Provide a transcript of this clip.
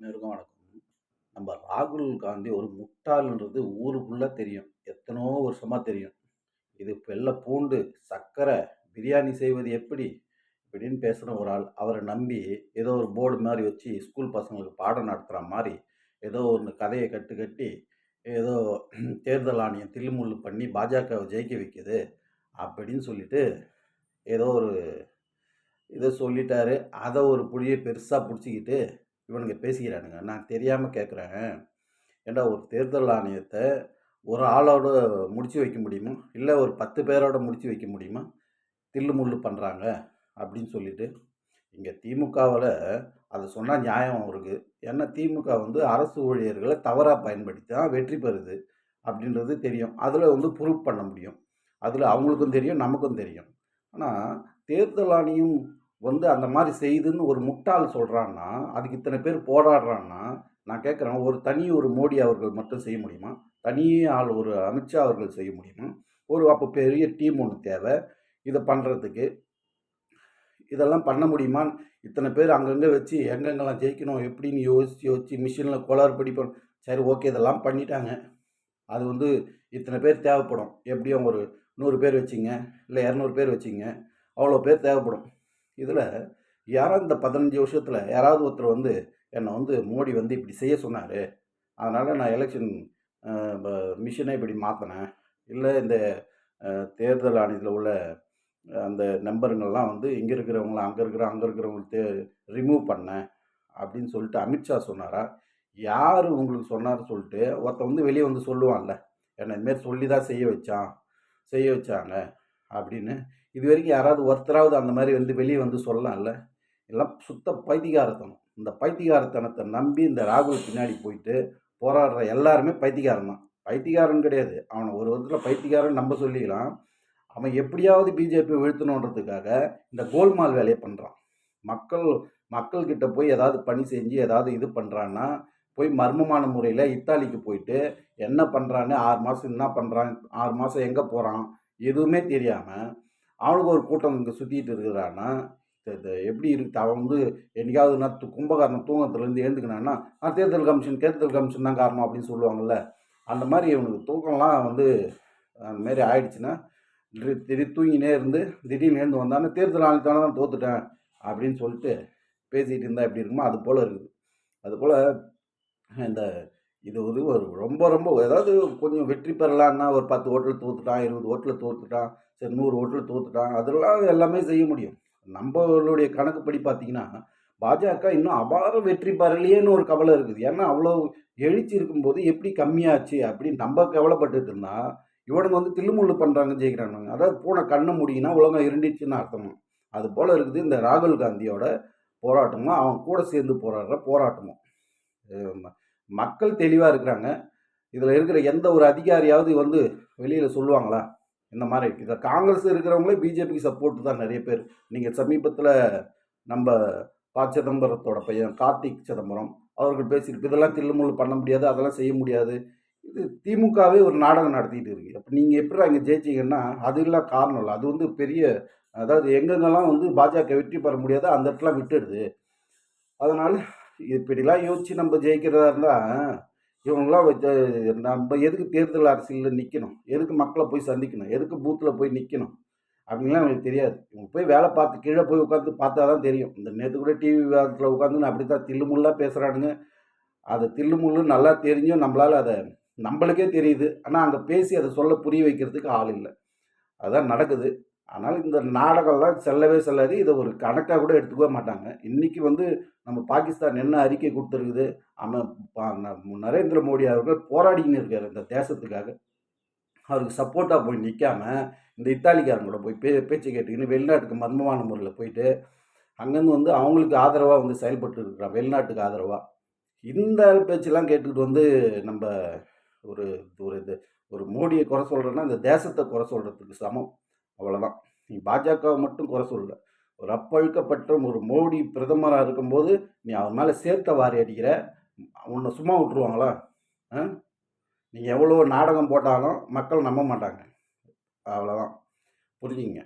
அனைவருக்கும் வணக்கம். நம்ம ராகுல் காந்தி ஒரு முட்டாள்ன்றது ஊருக்குள்ளே தெரியும். எத்தனோ வருஷமாக தெரியும். இது வெள்ள பூண்டு, சர்க்கரை, பிரியாணி செய்வது எப்படி? இப்படின்னு பேசுகிற ஒரு ஆள். அவரை நம்பி ஏதோ ஒரு போர்டு மாதிரி வச்சு ஸ்கூல் பசங்களுக்கு பாடம் நடத்துகிற மாதிரி ஏதோ ஒன்று கதையை கட்டு கட்டி, ஏதோ தேர்தல் ஆணையம் தில்லுமுள்ளு பண்ணி பாஜகவை ஜெயிக்க வைக்குது. அப்படின்னு சொல்லிட்டு, ஏதோ ஒரு இதை சொல்லிட்டாரு. அதை ஒரு புடிய பெருசாக பிடிச்சிக்கிட்டு இவனுங்க பேசிக்கிறானுங்க. நான் தெரியாமல் கேட்குறேன். ஏன்டா ஒரு தேர்தல் ஆணையத்தை ஒரு ஆளோட முடிச்சு வைக்க முடியுமா? இல்லை ஒரு 10 பேரோட முடிச்சு வைக்க முடியுமா? தில்லு முள்ளு பண்ணுறாங்க அப்படின்னு சொல்லிட்டு. இங்கே திமுகவில் அதை சொன்னால் நியாயம் இருக்குது ஏன்னா திமுக வந்து அரசு ஊழியர்களை தவறாக பயன்படுத்தி தான் வெற்றி பெறுது. அப்படின்றது தெரியும். அதில் வந்து ப்ரூஃப் பண்ண முடியும். அதில் அவங்களுக்கும் தெரியும், நமக்கும் தெரியும். ஆனால் தேர்தல் ஆணையம் வந்து அந்த மாதிரி செய்யுதுன்னு ஒரு முட்டாள் சொல்கிறான்னா அதுக்கு இத்தனை பேர் போராடுறான்னா, நான் கேட்குறேன் ஒரு தனி ஒரு மோடி அவர்கள் மட்டும் செய்ய முடியுமா? தனி ஆள் ஒரு அமித்ஷா அவர்கள் செய்ய முடியுமா? ஒரு அப்போ பெரிய டீம் ஒன்று தேவை இதை பண்ணுறதுக்கு இதெல்லாம் பண்ண முடியுமா? இத்தனை பேர் அங்கங்கே வச்சு எங்கெங்கெல்லாம் ஜெயிக்கணும் எப்படின்னு யோசித்து யோசிச்சு மிஷினில் கோளாறு பண் சரி ஓகே இதெல்லாம் பண்ணிட்டாங்க. அது வந்து இத்தனை பேர் தேவைப்படும். எப்படியும் ஒரு நூறு பேர் வச்சிங்க இல்லை இரநூறு பேர் வச்சிங்க அவ்வளோ பேர் தேவைப்படும். இதில் யாராவது இந்த பதினஞ்சு வருஷத்தில் யாராவது ஒருத்தர் வந்து என்னை வந்து மோடி வந்து இப்படி செய்ய சொன்னார் அதனால் நான் எலெக்ஷன் மிஷினை இப்படி மாற்றினேன் இல்லை இந்த தேர்தல் ஆணையத்தில் உள்ள அந்த நம்பருங்கள்லாம் வந்து இங்கே இருக்கிறவங்கள அங்கே இருக்கிற அங்கே இருக்கிறவங்களுக்கு தே ரிமூவ் பண்ணேன். அப்படின்னு சொல்லிட்டு அமித்ஷா சொன்னாரா? யார் உங்களுக்கு சொன்னார் சொல்லிட்டு ஒருத்தன் வந்து வெளியே வந்து சொல்லுவான்ல. என்னை இதுமாரி சொல்லி தான் செய்ய வச்சான். செய்ய வச்சாங்க. அப்படின்னு. இது வரைக்கும் யாராவது ஒருத்தராவது அந்த மாதிரி வந்து வெளியே வந்து சொல்லலாம்ல. எல்லாம் சுத்த பைத்தியக்காரத்தனம். இந்த பைத்திகாரத்தனத்தை நம்பி இந்த ராகுல் பின்னாடி போயிட்டு போராடுற எல்லாருமே பைத்தியக்காரன் தான். பைத்திகாரன் கிடையாது. அவனை ஒரு விதத்தில் பைத்தியக்காரன்னு நம்ப சொல்லிக்கலாம். அவன் எப்படியாவது பிஜேபி வீழ்த்தணுன்றதுக்காக இந்த கோல்மால் வேலையை பண்ணுறான் மக்கள் மக்கள்கிட்ட போய் ஏதாவது பணி செஞ்சு ஏதாவது இது பண்ணுறான்னா போய் மர்மமான முறையில் இத்தாலிக்கு போயிட்டு என்ன பண்ணுறான்னு ஆறு மாதம் என்ன பண்ணுறான் ஆறு மாதம் எங்கே போகிறான் எதுவுமே தெரியாமல் அவனுக்கு ஒரு கூட்டம் இங்கே சுற்றிட்டு இருக்கிறான்னா, இது எப்படி இருக்குது அவன் வந்து என்னைக்காவது நான் கும்பகாரணம் தூங்கத்துலேருந்து தூக்கத்துலேருந்து எழுந்துக்கினான்னா, நான் தேர்தல் கமிஷன் தேர்தல் கமிஷன் தான் காரணம் அப்படின்னு சொல்லுவாங்கள்ல அந்த மாதிரி இவனுக்கு தூக்கம்லாம் வந்து அந்த மாரி ஆயிடுச்சுன்னா, திடீர் தூங்கினே இருந்து திடீர்னு எழுந்து வந்தானே தேர்தல் ஆணையத்தால தான் தோத்துட்டேன். அப்படின்னு சொல்லிட்டு பேசிகிட்டு இருந்தால் எப்படி இருக்குமோ அது போல் இருக்குது. அதுபோல் இந்த இது வந்து ஒரு ரொம்ப ரொம்ப ஏதாவது கொஞ்சம் வெற்றி பெறலான்னா ஒரு பத்து ஓட்டில் தோத்துட்டான், இருபது ஓட்டில் தோத்துட்டான், சரி நூறு ஓட்டில் தோத்துட்டான். அதெல்லாம் எல்லாமே செய்ய முடியும். நம்மளுடைய கணக்குப்படி பார்த்தீங்கன்னா, பாஜக இன்னும் அபார வெற்றி பெறலையேன்னு ஒரு கவலை இருக்குது. ஏன்னா அவ்வளோ எழுச்சி இருக்கும்போது எப்படி கம்மியாச்சு அப்படின்னு நம்ம கவலைப்பட்டுட்டு இருந்தால் இவனுங்க வந்து தில்லுமுல்லு பண்ணுறாங்க ஜெயிக்கிறானுங்க. அதாவது பூனை கண்ணை முடியினா உலகம் இருண்டிடுச்சுன்னு அர்த்தமும் அது போல் இருக்குது இந்த ராகுல் காந்தியோட போராட்டமும், அவன் கூட சேர்ந்து போராடுற போராட்டமும். மக்கள் தெளிவாக இருக்கிறாங்க. இதில் இருக்கிற எந்த ஒரு அதிகாரியாவது வந்து வெளியில் சொல்லுவாங்களா? இந்த மாதிரி இதை காங்கிரஸ் இருக்கிறவங்களே பிஜேபிக்கு சப்போர்ட் தான் நிறைய பேர். நீங்கள் சமீபத்தில் நம்ம ப. சிதம்பரத்தோட பையன் கார்த்திக் சிதம்பரம் அவர்கள் பேசியிருப்பு இதெல்லாம் தில்லுமுள்ளு பண்ண முடியாது. அதெல்லாம் செய்ய முடியாது. இது திமுகவே ஒரு நாடகம் நடத்திட்டு இருக்கு. அப்போ நீங்கள் எப்படி அங்கே ஜெயிச்சிங்கன்னா ஜெயிச்சீங்கன்னா, அதுல்லாம் காரணம் இல்லை அது வந்து பெரிய அதாவது எங்கெங்கெல்லாம் வந்து பாஜக வெற்றி பெற முடியாதோ அந்த இடத்துல விட்டுடுது. அதனால இப்படிலாம் யோசிச்சு நம்ம ஜெயிக்கிறதா இருந்தால் இவங்களாம் நம்ம எதுக்கு தேர்தல் அரசியலில் நிற்கணும் எதுக்கு மக்களை போய் சந்திக்கணும்? எதுக்கு பூத்தில் போய் நிற்கணும் அப்படின்லாம் எனக்கு தெரியாது. இவங்க போய் வேலை பார்த்து கீழே போய் உட்காந்து பார்த்தா தான் தெரியும். இந்த நேற்று கூட டிவி விவாதத்தில் உட்காந்து அப்படி தான் தில்லுமுல்லா பேசுகிறானுங்க அது தில்லுமுள்ளு நல்லா தெரிஞ்சும் நம்மளால அதை நம்மளுக்கே தெரியுது. ஆனால் அங்கே பேசி அதை சொல்ல புரிய வைக்கிறதுக்கு ஆள் இல்லை அதுதான் நடக்குது. அதனால இந்த நாடகம்லாம் செல்லவே செல்லாது. இதை ஒரு கணக்காக கூட எடுத்துக்கவே மாட்டாங்க. இன்னைக்கு வந்து நம்ம பாகிஸ்தான் என்ன அறிக்கை கொடுத்துருக்குது அவன் நரேந்திர மோடி அவர்கள் போராடிக்கின்னு இருக்கார் இந்த தேசத்துக்காக. அவருக்கு சப்போர்ட்டாக போய் நிற்காம இந்த இத்தாலிக்காரங்களோட போய் பே பேச்சு கேட்டுக்கின்னு வெளிநாட்டுக்கு மர்மமான முறையில் போயிட்டு, அங்கேருந்து வந்து அவங்களுக்கு ஆதரவாக வந்து செயல்பட்டு இருக்கிறான். வெளிநாட்டுக்கு ஆதரவாக இந்த பேச்செல்லாம் கேட்டுக்கிட்டு வந்து நம்ம ஒரு ஒரு இது ஒரு மோடியை குறை சொல்கிறோன்னா இந்த தேசத்தை குறை சொல்கிறதுக்கு சமம். அவ்வளோதான் நீ பாஜகவை மட்டும் குறை சொல்லல. ஒரு அப்பழுக்கப்பட்ட ஒரு மோடி பிரதமராக இருக்கும்போது, நீ அவன் மேலே சேர்த்த வாரி அடிக்கிற. உன்னை சும்மா விட்டுருவாங்களா? நீங்கள் எவ்வளோ நாடகம் போட்டாலும் மக்கள் நம்ப மாட்டாங்க. அவ்வளோதான் புரிஞ்சுங்க